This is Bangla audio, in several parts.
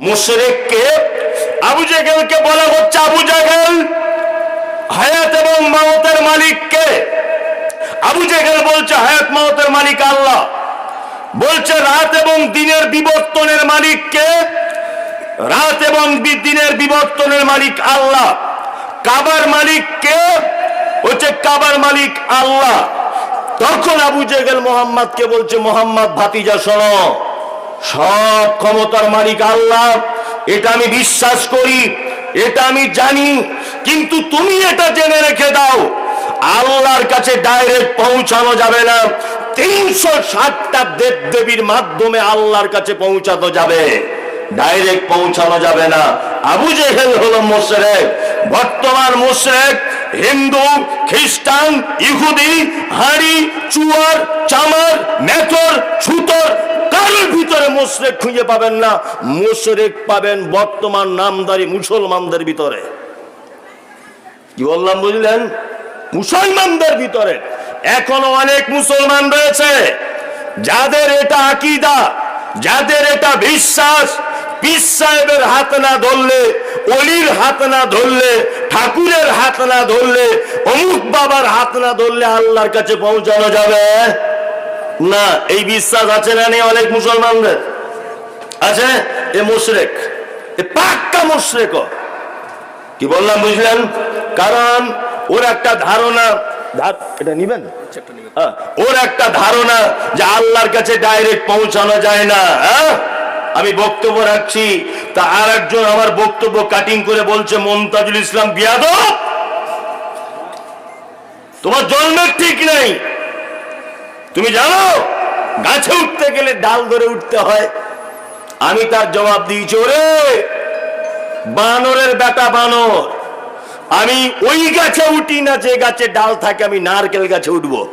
মুশরিককে আবু জেহেলকে বলা হচ্ছে আবু জেহেল, হায়াত এবং মাওতের মালিককে। আবু জেহেল বলছে, হায়াত, মাওতের মালিক আল্লাহ। বলছে, রাত এবং দিনের বিবর্তনের মালিককে, রাত এবং দিনের বিবর্তনের মালিক আল্লাহ। কাবার মালিক কে হচ্ছে কাবার মালিক আল্লাহ। তখন আবু জেগেল মোহাম্মদকে বলছে, মোহাম্মদ ভাতিজা, শোনো। সব ক্ষমতার মালিক আল্লাহ। এটা আমি বিশ্বাস করি, এটা আমি জানি, কিন্তু তুমি এটা জেনে রেখে দাও, আল্লাহর কাছে ডাইরেক্ট পৌঁছানো যাবে না। তিনশো ষাটটা দেব দেবীর মাধ্যমে আল্লাহর কাছে পৌঁছানো যাবে। ডাইরেক্ট পৌঁছানো যাবে না। আবু জেহেল হলো মোশরেক, বর্তমান মোশরেক, হিন্দু, খ্রিস্টান, ইহুদি, হাড়ি, চুয়ার, চামার মেথর ছুতর কারোর ভিতরে মোশরেক খুঁজে পাবেন না। মোশরেক পাবেন বর্তমান নামদারি মুসলমানদের ভিতরে। কি বললাম বুঝলেন? মুসলমানদের ভিতরে। এখনও অনেক মুসলমান রয়েছে। যাদের এটা আকিদা, যাদের এটা বিশ্বাস, পীর সাহেবের হাত না ধরলে, অলির হাত না ধরলে, ঠাকুরের হাত না ধরলে, অমুক বাবার হাত না ধরলে আল্লাহর কাছে পৌঁছানো যাবে। না এই বিশ্বাস আছে না নেই অনেক মুসলমানদের? আছে? এ মুশরেক। এ পাক্কা মুশরেক কি বললাম বুঝলেন? কারণ ওর একটা ধারণা হ্যাঁ, ওর একটা ধারণা যে আল্লাহর কাছে ডাইরেক্ট পৌঁছানো যায় না হ্যাঁ? আমি বক্তব্য রাখছি তা আর একজন আমার বক্তব্য কাটিং করে বলছে মমতাজুল ইসলাম বিয়াদ তোমার জন্মের ঠিক নেই। তুমি জানো? গাছে উঠতে গেলে ডাল ধরে উঠতে হয়। আমি তার জবাব দিয়েছি, ওরে, বানরের বেটা বানর, আমি ওই গাছে উঠি না যে গাছে ডাল থাকে, আমি নারকেল গাছে উঠব।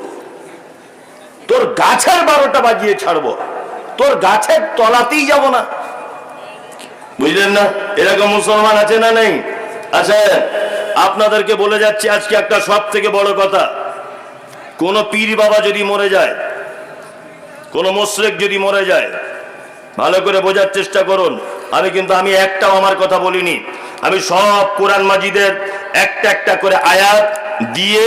তোর গাছের বারোটা বাজিয়ে ছাড়বো। তোর গাছের তলাতেই যাব না। বুঝলেন না? এরকম মুসলমান আছে না নেই? আছে আপনাদেরকে বলে যাচ্ছি, আজকে একটা সব থেকে বড় কথা। কোন পীর বাবা যদি মরে যায়, কোন মোশরেক যদি মরে যায়, ভালো করে বোঝার চেষ্টা করুন। আমি কিন্তু, আমি একটাও আমার কথা বলিনি। আমি সব কোরআন মাজিদের একটা একটা করে আয়াত দিয়ে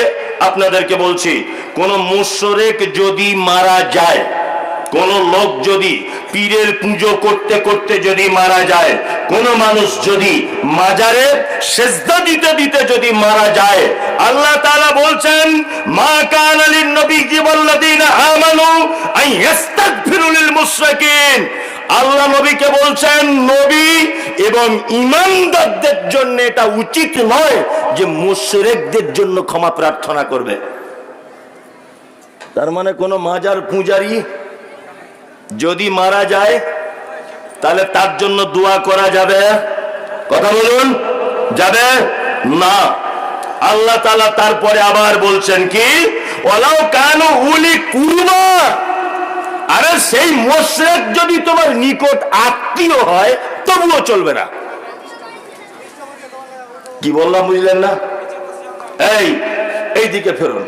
আপনাদেরকে বলছি, কোন মুশরেক যদি মারা যায় কোন লোক যদি পীরের পুজো করতে করতে যদি মারা যায়, কোন মানুষ যদি মাজারে সেজদা দিতে দিতে যদি মারা যায়, আল্লাহ তাআলা বলছেন, মা কানা লিন নবীজি ওয়াল্লাযিনা আমানু ইস্তাগফিরু লিল মুশরিকিন। আল্লাহ নবীকে বলছেন, নবী এবং ইমানদারদের জন্য এটা উচিত নয় যে মুশরিকদের জন্য ক্ষমা প্রার্থনা করবে। তার মানে কোন মাজার পূজারী যদি মারা যায়, তাহলে তার জন্য দোয়া করা যাবে। কথা বলুন, যাবে? না। আল্লাহ তালা তারপরে আবার বলছেন কি? ওলাও কেন উলি কুরবা আরে সেই মোশরেক যদি তোমার নিকট আত্মীয় হয়, তবুও চলবে না। কি বললাম, বুঝলেন না? এই এই দিকে ফেরুন।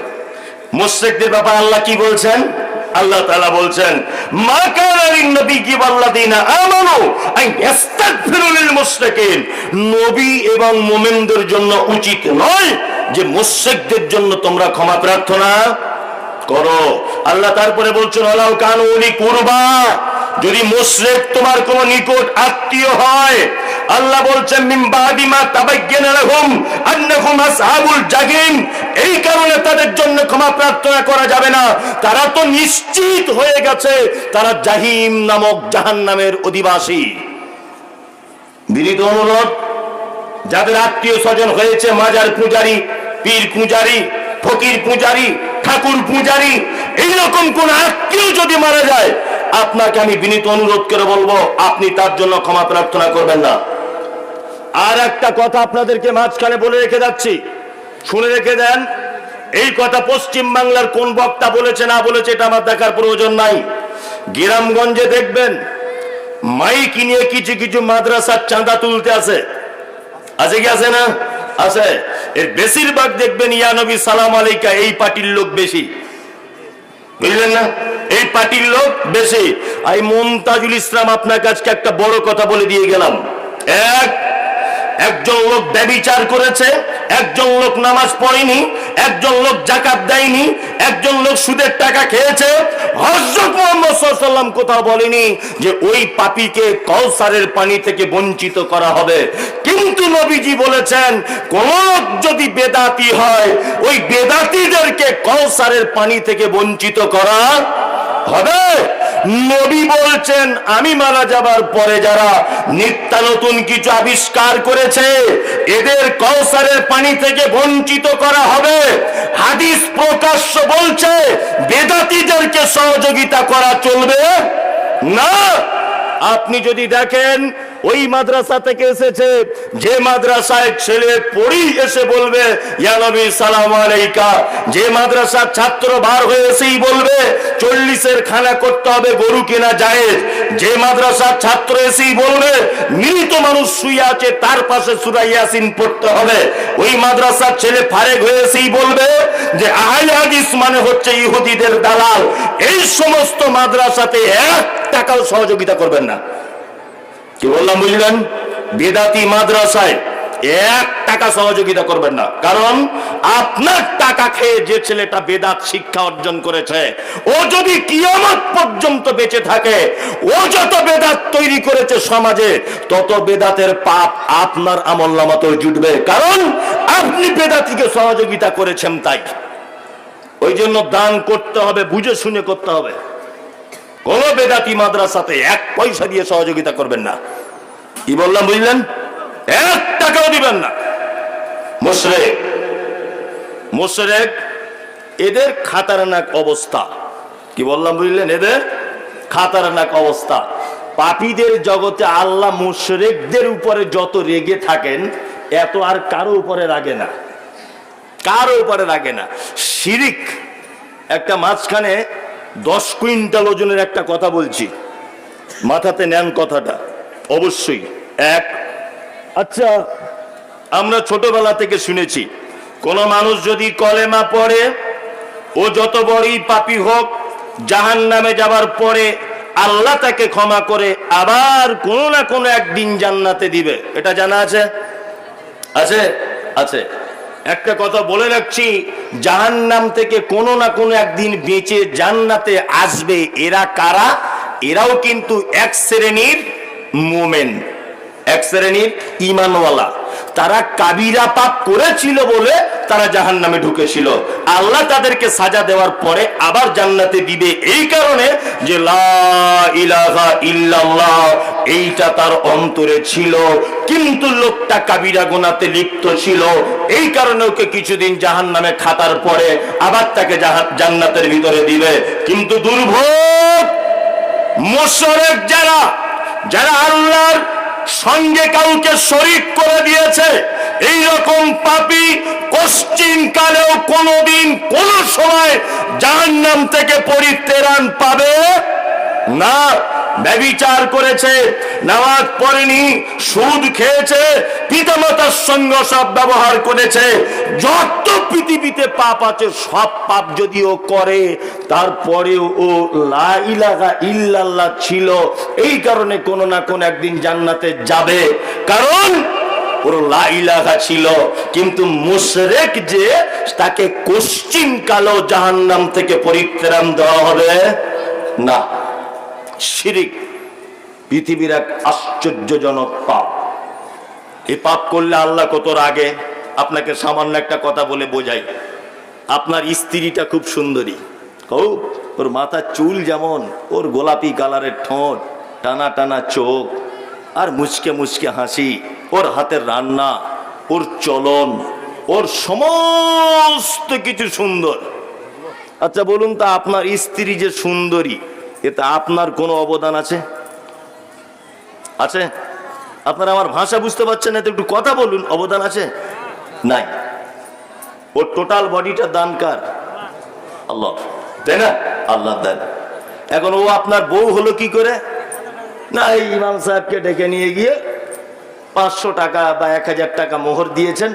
মুশরিকদের ব্যাপারে আল্লাহ কি বলছেন? আল্লাহ তাআলা বলছেন, মা কানা লিন নবিয়্যি ওয়াল্লাযিনা আমানু আন ইস্তাগফিরু নবী এবং মুমিনদের জন্য উচিত নয় যে মুশরিকদের জন্য তোমরা ক্ষমা প্রার্থনা করো। আল্লাহ তারপরে বলছেন আলাউ কানু কুরবা। যদি মুশরিক তোমার কোন নিকট আত্মীয় হয় আল্লাহ বলছেন, মিন বাদি মা তাবায়্যানা লাহুম আন্নাহুম আসহাবুল জাহিম এই কারণে তাদের জন্য ক্ষমা প্রার্থনা করা যাবে না। তারা তো নিশ্চিত হয়ে গেছে, তারা জাহিম নামক জাহান্নামের অধিবাসী। বিনীত অনুরোধ, যাদের আত্মীয় স্বজন হয়েছে, মাজার পূজারি, পীর পূজারি, ফকির পূজারি, ঠাকুর পূজারি, এইরকম কোন আত্মীয় যদি মারা যায় আপনাকে আমি বিনীত অনুরোধ করে বলব, আপনি তার জন্য ক্ষমা প্রার্থনা করবেন না। আর একটা কথা আপনাদেরকে মাঝখানে বলে রেখে যাচ্ছি। শুনে রেখে দেন, এই কথা পশ্চিম বাংলার কোন বক্তা বলেছে, না বলেছে, এটা আমার দেখার প্রয়োজন নাই। গ্রামগঞ্জে দেখবেন, মাইক নিয়ে কিছু কিছু মাদ্রাসার চাঁদা তুলতে আছে আছে কি আছে না? আছে এর বেশিরভাগ দেখবেন, ইয়া নবী সালাম আলাইকা, এই পার্টির লোক বেশি। বুঝলেন না? পার্টির লোক বেশি। এই মমতাজুল ইসলাম আপনার কাছে একটা বড় কথা বলে দিয়ে গেলাম। এক, একজন লোক ব্যবিচার করেছে, একজন লোক নামাজ পড়েনি, একজন লোক জাকাত দেয়নি, একজন লোক সুদের টাকা খেয়েছে। হযরত মুহাম্মদ সাল্লাম কোথাও বলেনি যে ওই পাপীকে কৌসারের পানি থেকে বঞ্চিত করা হবে। কিন্তু নবীজি বলেছেন, কোন লোক যদি বেদাতি হয়, ওই বেদাতিদেরকে কৌসারের পানি থেকে বঞ্চিত করা হবে। নবী বলছেন, আমি মারা যাবার পরে যারা নিত্য নতুন কিছু আবিষ্কার করেছে, এদের কৌসারের পানি থেকে বঞ্চিত করা হবে। হাদিস প্রকাশ্য বলছে, বেদাতিদেরকে সহযোগিতা করা চলবে না। আপনি যদি দেখেন ওই মাদ্রাসা থেকে এসেছে। যে মাদ্রাসায় ছেলে পড়ি এসে বলবে যে মাদ্রাসার ছাত্র বার হয়ে এসেই বলবে, চল্লিশের খানা করতে হবে গরু কেনা যায় যে মাদ্রাসার ছাত্র এসেই বলবে, মৃত মানুষ শুয়ে আছে, তার পাশে সুরা ইয়াসিন পড়তে হবে। ওই মাদ্রাসার ছেলে ফারেক হয়ে এসেই বলবে যে, আহলে হাদিস মানে হচ্ছে ইহুদিদের দালাল। এই সমস্ত মাদ্রাসাতে এক টাকাও সহযোগিতা করবেন না। কি বললাম বুঝলেন? বেদাতি মাদ্রাসায় এক টাকা সহযোগিতা করবেন না। কারণ আপনার টাকা খেয়ে যে ছেলেটা বেদাত শিক্ষা অর্জন করেছে, ও যদি কিয়ামত পর্যন্ত বেঁচে থাকে, ও যত বেদাত তৈরি করেছে সমাজে, তত বেদাতের পাপ আপনার আমল নামাতেও জুটবে। কারণ আপনি বেদাতিকে সহযোগিতা করেছেন তাই। ওই জন্য দান করতে হবে, বুঝে শুনে করতে হবে। কোন বেদাতি মাদ্রাসাতে এক পয়সা দিয়ে সহযোগিতা করবেন না। কি বললাম, বুঝলেন? এক টাকাও দিবেন না। মোশরেক। মোশরেক, এদের খাতারনাক অবস্থা। কি বললাম, বুঝলেন? এদের খাতারনাক অবস্থা। পাপীদের জগতে আল্লাহ মুশরেকদের উপরে যত রেগে থাকেন, এত আর কারও উপরে রাগে না। কারও উপরে রাগে না। শিরিক, একটা মাঝখানে দশ কুইন্টাল ওজনের একটা কথা বলছি। মাথাতে নেন কথাটা। অবশ্যই এক। আচ্ছা। আমরা ছোটবেলা থেকে শুনেছি কোন মানুষ যদি কলেমা পড়ে ও যত বড়ই পাপি হোক জাহান নামে যাবার পরে আল্লাহ তাকে ক্ষমা করে আবার কোনো না কোনো একদিন জান্নাতে দিবে। এটা জানা আছে? আছে? আছে। একটা কথা বলে রাখছি, জাহান্নাম থেকে কোনো না কোনো একদিন বেঁচে জান্নাতে আসবে। এরা কারা? এরাও কিন্তু এক শ্রেণির মোমেন, এক শ্রেণির ইমানওয়ালা। তারা কাবিরা পাপ করেছিল বলে তারা জাহান নামে ঢুকেছিল। আল্লাহ তাদেরকে সাজা দেওয়ার পরে আবার জান্নাতে দিবে এই কারণে যে এইটা তার অন্তরে ছিল, কিন্তু লোকটা কাবিরা গোনাতে লিপ্ত ছিল। এই কারণে ওকে কিছুদিন জাহান নামে খাতার পরে আবার তাকে জান্নাতের ভিতরে দিবে। কিন্তু দুর্ভোগ, মোশরেক যারা যারা আল্লাহর সঙ্গে কাউকে শরিক করে দিয়েছে। এই রকম পাপি পশ্চিম কালেও কোনোদিন কোন সময় জাহান্নাম থেকে পরিত্রাণ পাবে না। ব্যবিচার করেছে, নামাজ পড়েনি, সুদ খেয়েছে, পিতামাতার সঙ্গে সব ব্যবহার করেছে, যত পৃথিবীতে পাপ আছে, সব পাপ যদি ও করে, তারপরেও ও লা ইলাহা ইল্লাল্লাহ ছিল, এই কারণে কোনো না কোন একদিন জান্নাতে যাবে। কারণ ওর লা ইলাহা ছিল, কিন্তু মুশরেক যে, তাকে কোশ্চিন কালো জাহান্নাম থেকে পরিত্রাণ দেওয়া হবে না। শিরিক, পৃথিবীর এক আশ্চর্যজনক পাপ। এই পাপ করলে আল্লাহ কত রাগে? আপনাকে সামান্য একটা কথা বলে বোঝাই। আপনার স্ত্রীটা খুব সুন্দরী। খুব ওর মাথার চুল যেমন, ওর গোলাপি কালারের ঠোঁট, টানা টানা চোখ, আর মুচকে মুচকে হাসি, ওর হাতের রান্না, ওর চলন, ওর সমস্ত কিছু সুন্দর। আচ্ছা বলুন তো আপনার স্ত্রী যে সুন্দরী এতে আপনার কোনো অবদান আছে? আছে? আপনারা আমার ভাষা বুঝতে পারছেন না তো একটু কথা বলুন, অবদান আছে? নাই। ওর টোটাল বডিটা দান কার? আল্লাহ। তাই না? আল্লাহ দেন। এখন ও আপনার বউ হলো কি করে? না, এই ইমাম সাহেবকে ডেকে নিয়ে গিয়ে পাঁচশো টাকা বা এক হাজার টাকা মোহর দিয়েছেন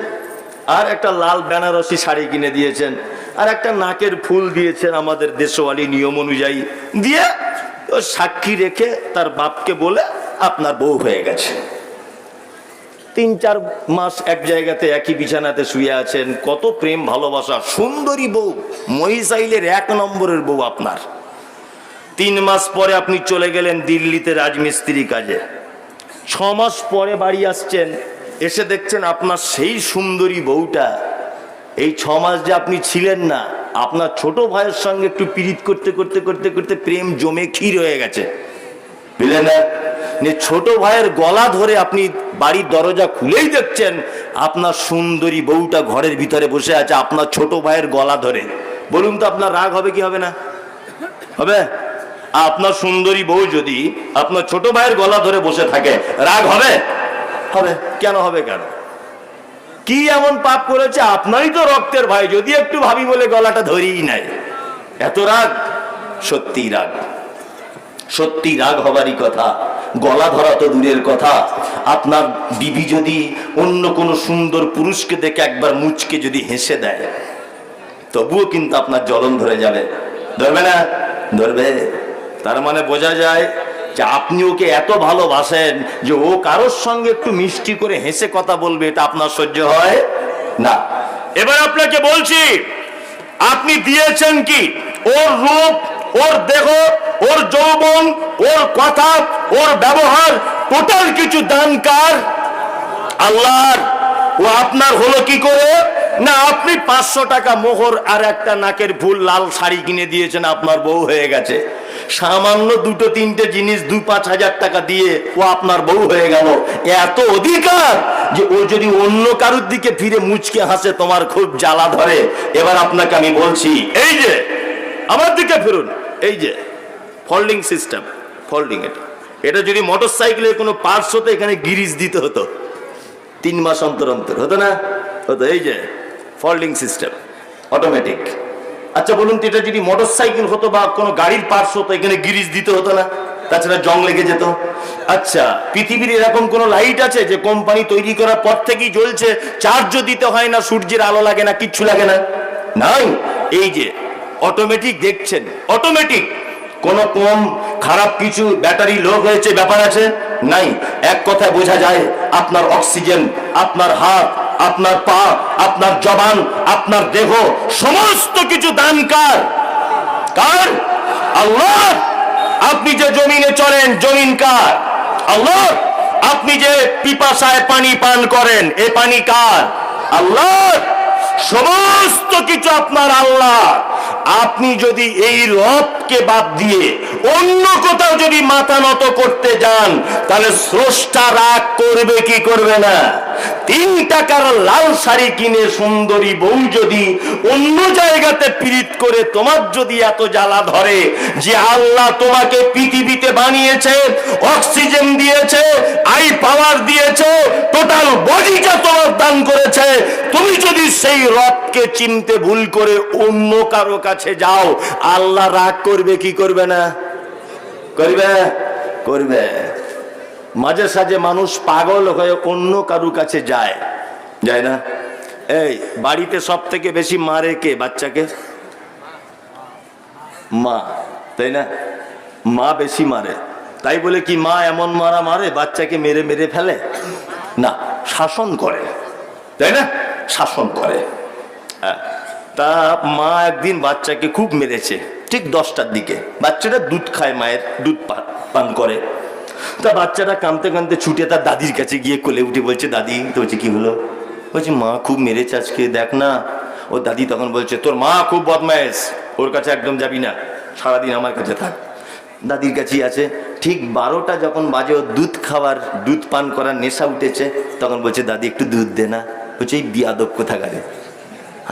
আর একটা লাল বেনারসি শাড়ি কিনে দিয়েছেন। আর একটা নাকের ফুল দিয়েছেন আমাদের দেশওয়ালি নিয়ম অনুযায়ী। দিয়ে সাক্ষী রেখে তার বাপকে বলে আপনার বউ হয়ে গেছে। তিন চার মাস এক জায়গাতে একই বিছানাতে শুয়ে আছেন। কত প্রেম, ভালোবাসা, সুন্দরী বউ, মহিষাইলের এক নম্বরের বউ আপনার। তিন মাস পরে আপনি চলে গেলেন দিল্লিতে রাজমিস্ত্রি কাজে। ছ মাস পরে বাড়ি আসছেন, এসে দেখছেন আপনার সেই সুন্দরী বউটা এই ছ মাস যে আপনি ছিলেন না, আপনার ছোট ভাইয়ের সঙ্গে একটু পীড়িত করতে করতে করতে করতে প্রেম জমে ক্ষীর হয়ে গেছে। বুঝলেন না? ছোট ভাইয়ের গলা ধরে আপনি বাড়ির দরজা খুলেই দেখছেন, আপনার সুন্দরী বউটা ঘরের ভিতরে বসে আছে আপনার ছোট ভাইয়ের গলা ধরে। বলুন তো আপনার রাগ হবে কি হবে না? হবে? আপনার সুন্দরী বউ যদি আপনার ছোট ভাইয়ের গলা ধরে বসে থাকে, রাগ হবে? হবে। কেন হবে কেন? কি এমন পাপ করেছে? আপনারই তো রক্তের ভাই যদি একটু ভাবি বলে গলাটা ধরেই নাই। এত রাগ? সত্যি রাগ। সত্যি রাগ হবারই কথা। গলা ধরা তো দূরের কথা। আপনার বিবি যদি অন্য কোনো সুন্দর পুরুষকে দেখে একবার মুচকে যদি হেসে দেয়, তবুও কিন্তু আপনার জ্বলন ধরে যাবে। ধরবে না? ধরবে। তার মানে বোঝা যায় যে আপনি ওকে এত ভালোবাসেন যে ও কারোর সঙ্গে একটু মিষ্টি করে হেসে কথা বলবে, এটা আপনার সহ্য হয়? না। এবার আপনাকে বলছি, আপনি দিয়েছেন কি? ওর রূপ, ওর দেহ, ওর যৌবন, ওর কথা, ওর ব্যবহার, টোটাল কিছু দান কার? আল্লাহর। ও আপনার হলো কি করে? না, আপনি পাঁচশো টাকা মোহর আর একটা নাকের ফুল লাল শাড়ি কিনে দিয়েছেন, আপনার বউ হয়ে গেছে। সামান্য দুটো তিনটে জিনিস দু পাঁচ হাজার টাকা দিয়ে ও আপনার বউ হয়ে গেল। এত অধিকার যে ও যদি অন্য কারুর দিকে ফিরে মুচকে হাসে, তোমার খুব জ্বালা ধরে। এবার আপনাকে আমি বলছি, এই যে, আমার দিকে ফিরুন। এই যে ফোল্ডিং সিস্টেম ফোল্ডিং এটা। এটা যদি মোটর সাইকেলের কোনো পার্টস হতো, এখানে গিরিজ দিতে হতো। তিন মাস অন্তর অন্তর, হতো না? হতো, এই যে ফোল্ডিং সিস্টেম অটোমেটিক আচ্ছা বলুন তো, এটা যদি মোটর সাইকেল হতো বা কোনো গাড়ির পার্টস হতো, এখানে গিরিজ দিতে হতো না, তাছাড়া জং লেগে যেত। আচ্ছা পৃথিবীর এরকম কোন লাইট আছে যে কোম্পানি তৈরি করার পর থেকেই জ্বলছে চার্জও দিতে হয় না, সূর্যের আলো লাগে না, কিচ্ছু লাগে না? নাই। এই যে অটোমেটিক দেখছেন অটোমেটিক কোন কম, খারাপ কিছু, ব্যাটারি লো হয়েছে, ব্যাপার আছে? নাই। এক কথায় বোঝা যায়, আপনার অক্সিজেন আপনার হাত আপনার পা, আপনার জবান, আপনার দেহ, সমস্ত কিছু দান কার? কার? আল্লাহ। আপনি যে জমিনে চলেন, জমিন কার? আল্লাহ। আপনি যে পিপাসায় পানি পান করেন, এ পানি কার? আল্লাহ। সমস্ত কিছু আপনার আল্লাহ। আপনি যদি এই রবকে বাদ দিয়ে অন্য কোথাও যদি মাথা নত করতে যান, তাহলে স্রষ্টা রাগ করবে, কি করবে না? তিন টাকার লাল শাড়ি কিনে সুন্দরী বউ যদি অন্য জায়গাতে পীড়িত করে, তোমার যদি এত জ্বালা ধরে যে আল্লাহ তোমাকে পৃথিবীতে বানিয়েছে, অক্সিজেন দিয়েছে, আই পাওয়ার দিয়েছে, টোটাল বডিটা তোমার দান করেছে, তুমি যদি সেই রবকে চিনতে ভুল করে অন্য কারও কাছে যাও, আল্লাহ রাগ করবে, কি করবে না? করবে? করবে। মাঝে সাঝে মানুষ পাগল হয়ে অন্য কারু কাছে যায়। যায় না? এই, বাড়িতে সব থেকে বেশি মারে কে, বাচ্চাকে? মা, তাই না? মা বেশি মারে। তাই বলে কি মা এমন মারা মারে, বাচ্চাকে মেরে মেরে ফেলে? না, শাসন করে। তাই না? শাসন করে। হ্যাঁ। তা মা একদিন বাচ্চাকে খুব মেরেছে, ঠিক দশটার দিকে। বাচ্চাটা দুধ খায় মায়ের, দুধ পান করে। তা বাচ্চাটা কাঁদতে কাঁদতে ছুটে তার দাদির কাছে গিয়ে কোলে উঠে বলছে, দাদি, তো বলছে, কি হলো? বলছে, মা খুব মেরেছে আজকে, দেখ না। ও দাদি তখন বলছে, তোর মা খুব বদমায়েশ, ওর কাছে একদম যাবি না, সারাদিন আমার কাছে থাক। দাদির কাছেই আছে। ঠিক বারোটা যখন বাজে, ও দুধ খাওয়ার, দুধ পান করার নেশা উঠেছে, তখন বলছে, দাদি, একটু দুধ দে না। বলছে, এই বিয়াদব কোথাকারে?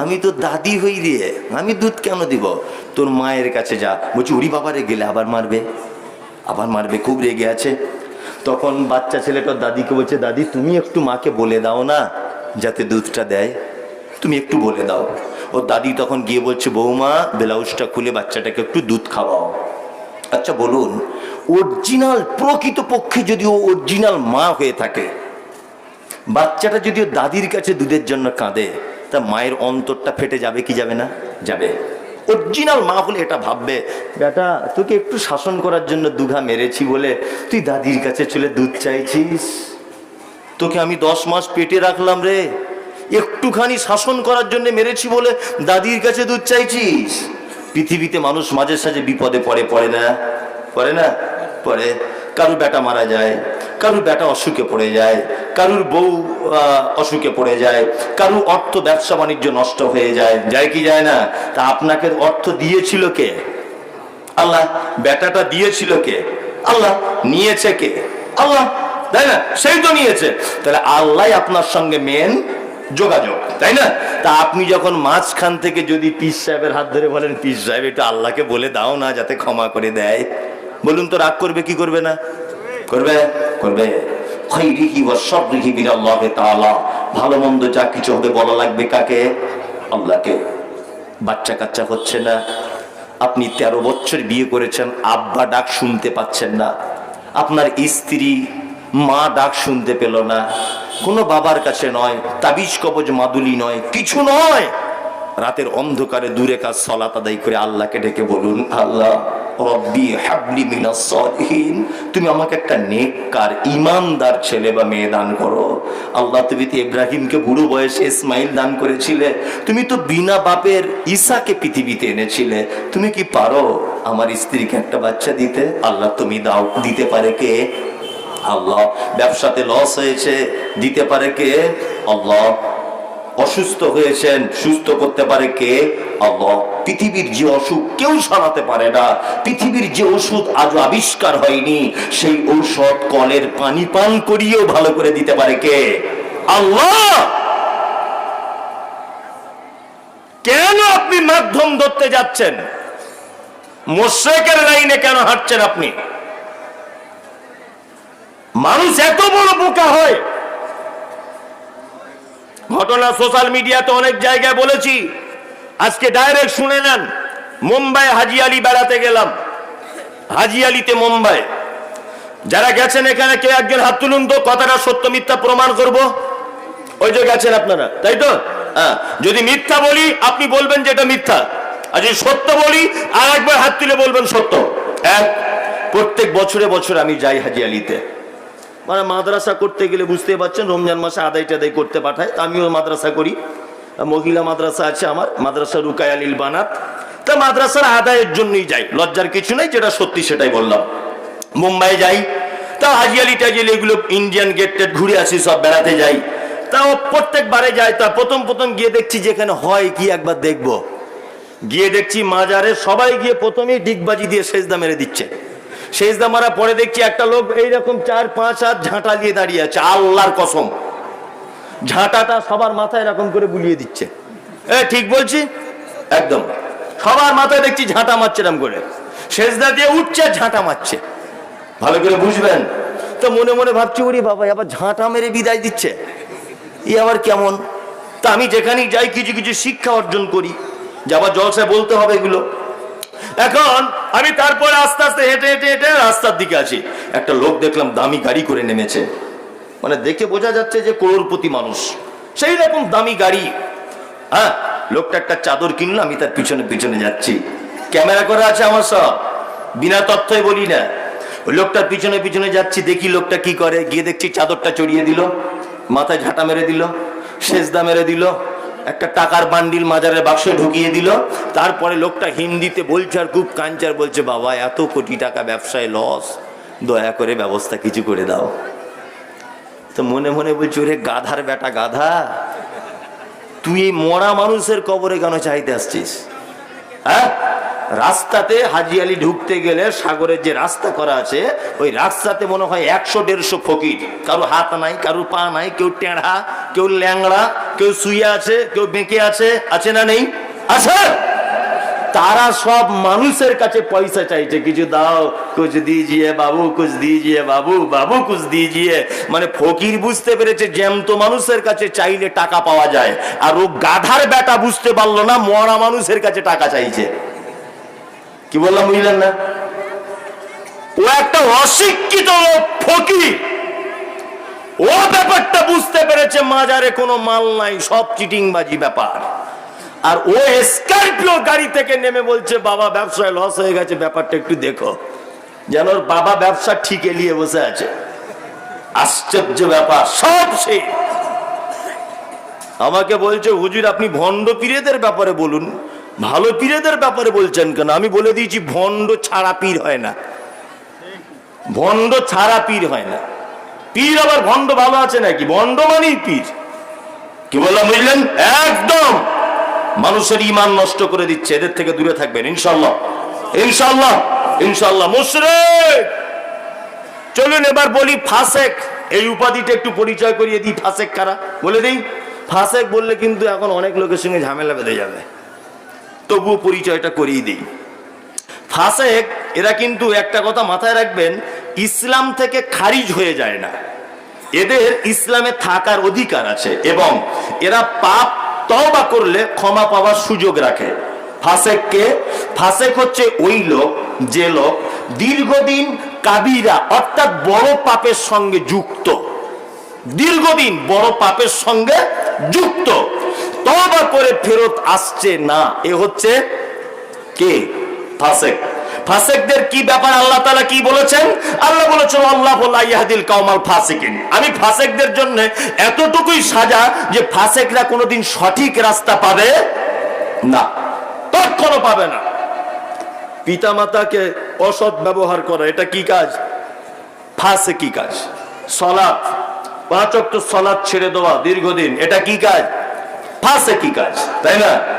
আমি তো দাদি হই রে, আমি দুধ কেন দিব? তোর মায়ের কাছে যা। বলছি, উড়ি বাবারে গেলে আবার মারবে। আবার মারবে, খুব রেগে আছে। তখন বাচ্চা ছেলেটা দাদিকে বলছে, দাদি, তুমি একটু মাকে বলে দাও না, যাতে দুধটা দেয়। তুমি একটু বলে দাও। ও দাদি তখন গিয়ে বলছে, বৌমা, ব্লাউজটা খুলে বাচ্চাটাকে একটু দুধ খাওয়াও। আচ্ছা বলুন, অরিজিনাল প্রকৃত পক্ষে যদি ও অরিজিনাল মা হয়ে থাকে, বাচ্চাটা যদি দাদির কাছে দুধের জন্য কাঁদে, তা মায়ের অন্তরটা ফেটে যাবে কি যাবে না? যাবে। অরিজিনাল মা হলে এটা ভাববে। বেটা, তোকে একটু শাসন করার জন্য দুঘা মেরেছি বলে তুই দাদির কাছে চলে দুধ চাইছিস? তোকে আমি দশ মাস পেটে রাখলাম রে। একটুখানি শাসন করার জন্য মেরেছি বলে দাদির কাছে দুধ চাইছিস? পৃথিবীতে মানুষ মাঝে সাঝে বিপদে পড়ে পড়ে না? পড়ে না? পড়ে। কারও বেটা মারা যায়। কারুর বেটা অসুখে পড়ে যায়, কারুর বউ অসুখে পড়ে যায়, কারুর অর্থ ব্যবসা বাণিজ্য নষ্ট হয়ে যায় যায় কি যায় না? তা আপনাকে অর্থ দিয়েছিল কে? আল্লাহ বেটাটা দিয়েছিল কে? আল্লাহ নিয়েছে কে? আল্লাহ, তাই না? সেই তো নিয়েছে। তাহলে আল্লাহ আপনার সঙ্গে মেন যোগাযোগ, তাই না? তা আপনি যখন মাঝখান থেকে যদি পিস সাহেবের হাত ধরে বলেন পিস সাহেব, একটু আল্লাহকে বলে দাও না, যাতে ক্ষমা করে দেয়। বলুন তো রাগ করবে, কি করবে না? করবে? করবে। খৈরিহি ওয়া শাররিহি বিনাল্লাহি তাআলা। ভালো মন্দ যা কিছু হবে বলা লাগবে কাকে? আল্লাহকে। বাচ্চা কাচ্চা হচ্ছে না। আপনি তেরো বছর বিয়ে করেছেন, আব্বা ডাক শুনতে পাচ্ছেন না। আপনার স্ত্রী মা ডাক শুনতে পেল না। কোনো বাবার কাছে নয়, তাবিজ কবজ মাদুলি নয়, কিছু নয়। রাতের অন্ধকারে দূরে কাজ, সলাত আদায় করে আল্লাহকে ডেকে বলুন, আল্লাহ রব্বি হাবলি মিনাস তুমি আমাকে একটা নেককার, ইমানদার ছেলে বা মেয়ে দান করো। আল্লাহ, তুমি তো ইব্রাহিমকে বুড়ো বয়সে ইসমাইল দান করেছিলে। তুমি তো বিনা বাপের ঈসাকে পৃথিবীতে এনেছিলে। তুমি কি পারো আমার স্ত্রীকে একটা বাচ্চা দিতে? আল্লাহ, তুমি দাও। দিতে পারে কে? আল্লাহ। ব্যবসাতে লস হয়েছে। দিতে পারে কে? আল্লাহ। অসুস্থ হয়েছেন, সুস্থ করতে পারে কে? আল্লাহ। পৃথিবীর যে অসুখ কেউ সারাতে পারে না। পৃথিবীর যে ওষুধ আজ আবিষ্কার হয়নি, সেই ঔষধ কলের পানি পান করিয়েও ভালো করে দিতে পারে কে? আল্লাহ! কেন আপনি মাধ্যম ধরতে যাচ্ছেন? মোশেকের লাইনে কেন হাঁটছেন আপনি? মানুষ এত বড় বোকা হয় ঘটনা সোশ্যাল মিডিয়াতে অনেক জায়গায় বলেছি। আজকে ডাইরেক্ট শুনে নেন, মুম্বাই হাজি আলী বেড়াতে গেলাম। হাজি আলীতে মুম্বাই। যারা গেছেন এখানে কে একজন হাত তুলুন তো, কথাটা সত্য মিথ্যা প্রমাণ করব। ওই যে গেছেন আপনারা, তাই তো? হ্যাঁ যদি মিথ্যা বলি, আপনি বলবেন যে এটা মিথ্যা। আর যদি সত্য বলি আর একবার হাত তুলে বলবেন সত্য। এক প্রত্যেক বছরে বছর আমি যাই হাজি আলীতে। মানে মাদ্রাসা করতে গেলে বুঝতে পারছেন, রমজান মাসে আদায় টাদাই করতে পাঠায়। তা আমিও মাদ্রাসা করি। মহিলা মাদ্রাসা আছে আমার, মাদ্রাসা রুকায় আলীল বানাত। তা মাদ্রাসার আদায়ের জন্যই যাই, লজ্জার কিছু নেই, যেটা সত্যি সেটাই বললাম। মুম্বাই যাই, তা হাজি আলি টাজি এগুলো ইন্ডিয়ান গেট টেট ঘুরে আসি, সব বেড়াতে যাই। তাও প্রত্যেকবারে যাই তা প্রথম প্রথম গিয়ে দেখছি যেখানে হয় কি একবার দেখব। গিয়ে দেখছি মাজারে সবাই গিয়ে প্রথমেই ডিগবাজি দিয়ে সেজদা মেরে দিচ্ছে। সেজদা মারা পরে দেখছি একটা লোক এইরকম চার, পাঁচ হাত ঝাঁটা দিয়ে দাঁড়িয়ে আছে, আল্লাহর কসম। ঝাঁটাটা সবার মাথায় এরকম করে বুলিয়ে দিচ্ছে। এ, ঠিক বলছি? একদম। সবার মাথায় দেখছি ঝাঁটা মারছে এরকম করে। সেজদা দিয়ে উঠছে, ঝাঁটা মারছে। ভালো করে বুঝবেন? তো মনে মনে ভাবছি, ওরে বাবা আবার ঝাঁটা মেরে বিদায় দিচ্ছে। ই আবার কেমন? তা আমি যেখানেই যাই, কিছু কিছু শিক্ষা অর্জন করি। যে আবার জলসায় বলতে হবে এগুলো। এখন আমি তারপরে আস্তে আস্তে হেঁটে হেঁটে হেঁটে রাস্তার দিকে আছি। একটা লোক দেখলাম দামি গাড়ি করে নেমেছে। মানে দেখে বোঝা যাচ্ছে যে করোড়পতি মানুষ। সেই রকম দামি গাড়ি। হ্যাঁ লোকটা একটা চাদর কিনলো, আমি তার পিছনে পিছনে যাচ্ছি। ক্যামেরা করা আছে আমার সব। বিনা তথ্যই বলি না। ওই লোকটার পিছনে পিছনে যাচ্ছি, দেখি লোকটা কি করে। গিয়ে দেখছি চাদরটা চড়িয়ে দিল, মাথায় ঝাঁটা মেরে দিল, সেজদা মেরে দিল একটা টাকার বান্ডিল মাজারের বাক্সে ঢুকিয়ে দিল। তারপরে লোকটা হিন্দিতে বলছে আর খুব কাঞ্চার বলছে, বাবা, এত কোটি টাকা ব্যবসায় লস দয়া করে ব্যবস্থা কিছু করে দাও। তো মনে মনে বলছি, ওরে গাধার বেটা গাধা, তুই এই মরা মানুষের কবরে কেন চাইতে আসছিস? হ্যাঁ? রাস্তাতে হাজি আলী ঢুকতে গেলে সাগরের যে রাস্তা করা আছে, ওই রাস্তাতে মনে হয় একশো, দেড়শো ফকির। কারও হাত নাই, কারও পা নাই, কেউ টেঁড়া, কেউ ল্যাংড়া, কেউ শুয়ে আছে, কেউ বেঁকে আছে আছে না নেই? আছে! তারা সব মানুষের কাছে পয়সা চাইছে, কিছু দাও, কুছ দিজিয়ে বাবু, কুছ দিজিয়ে বাবু বাবু কুছ দিজিয়ে। মানে ফকির বুঝতে পেরেছে, জ্যান্ত মানুষের কাছে চাইলে টাকা পাওয়া যায়, আর ও গাধার বেটা বুঝতে পারল না, মরা মানুষের কাছে টাকা চাইছে। কি বললাম বুঝলেন না? ও একটা অশিক্ষিত ফকির। ও ব্যাপারটা বুঝতে পেরেছে, মাজারে কোনো মাল নাই, সব চিটিংবাজি ব্যাপার। আর ও স্করপিও গাড়ি থেকে নেমে বলছে, বাবা, ব্যবসায় লস হয়ে গেছে, ব্যাপারটা একটু দেখো। যেন ওর বাবা ব্যবসা ঠিক এলিয়ে বসে আছে। আশ্চর্য ব্যাপার, সব সেই আমাকে বলছে, হুজুর, আপনি ভণ্ড পীরেদের ব্যাপারে বলুন। ভালো পীরেদের ব্যাপারে বলছেন কেন? আমি বলে দিয়েছি, ভণ্ড ছাড়া পীর হয় না। ভণ্ড ছাড়া পীর হয় না। পীর আবার ভণ্ড ভালো আছে নাকি? ভণ্ড মানেই পীর। কি বললাম, বুঝলেন? একদম। মানুষের ইমান নষ্ট করে দিচ্ছে, এদের থেকে দূরে থাকবেন ইনশাল্লাহ ইনশাল্লাহ ইনশাল্লাহ মুশরিক! চলুন, এবার বলি ফাসেক। এই উপাধিটা একটু পরিচয় করিয়ে দিই, ফাসেক কারা? বলে দিই। ফাসেক বললে কিন্তু এখন অনেক লোকের সঙ্গে ঝামেলা বেঁধে যাবে। তবুও পরিচয়টা করিয়ে দিই। ফাসেক, এরা কিন্তু একটা কথা মাথায় রাখবেন, ইসলাম থেকে খারিজ হয়ে যায় না। এদের ইসলামে থাকার অধিকার আছে এবং এরা পাপ তওবা করলে ক্ষমা পাওয়ার সুযোগ রাখে। ফাসেককে, ফাসেক হচ্ছে ওই লোক, যে লোক দীর্ঘদিন কাবিরা, অর্থাৎ বড় পাপের সঙ্গে যুক্ত। দীর্ঘদিন বড় পাপের সঙ্গে যুক্ত। তবা করে ফেরত আসছে না। এ হচ্ছে কে? ফাসেক। ফাসেকদের কি ব্যাপার? আল্লাহ তাআলা কি বলেছেন? আল্লাহ বলেছেন, আল্লাহ ইয়াহদিল কাউমাল ফাসিকিন। আমি ফাসেকদের জন্য এতটুকুই সাজা যে ফাসেকরা কোনোদিন সঠিক রাস্তা পাবে না কখনো পাবে না। পিতা মাতাকে অসৎ ব্যবহার করা, এটা কি কাজ? ফাঁসে কি কাজ। সলাৎ, পাঁচ অক্ট সলাৎ ছেড়ে দেওয়া দীর্ঘদিন, এটা কি কাজ? ফাঁসে কি কাজ? তাই না?